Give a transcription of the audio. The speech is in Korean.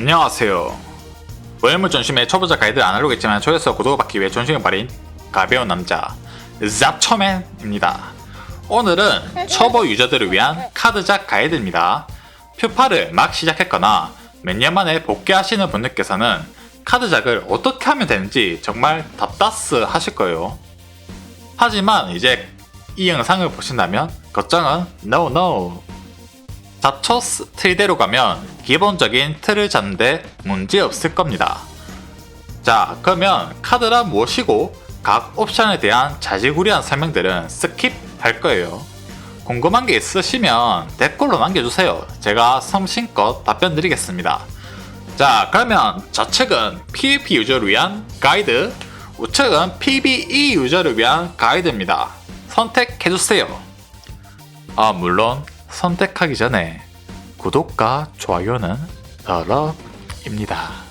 안녕하세요. 외물 전심의 초보자 가이드 안 알고겠지만 조회수 구독을 받기 위해 전심을 발인 가벼운 남자 잡초맨입니다. 오늘은 초보 유저들을 위한 카드작 가이드입니다. 퓨파를 막 시작했거나 몇 년 만에 복귀하시는 분들께서는 카드작을 어떻게 하면 되는지 정말 답다스 하실 거예요. 하지만 이제 이 영상을 보신다면 걱정은 no no 자초스 틀대로 가면 기본적인 틀을 잡는데 문제 없을 겁니다. 자, 그러면 카드란 무엇이고 각 옵션에 대한 자지구리한 설명들은 스킵할 거예요. 궁금한 게 있으시면 댓글로 남겨주세요. 제가 성심껏 답변 드리겠습니다. 자, 그러면 좌측은 PVP 유저를 위한 가이드, 우측은 PVE 유저를 위한 가이드입니다. 선택해주세요. 아, 물론 선택하기 전에 구독과 좋아요는 더럽입니다.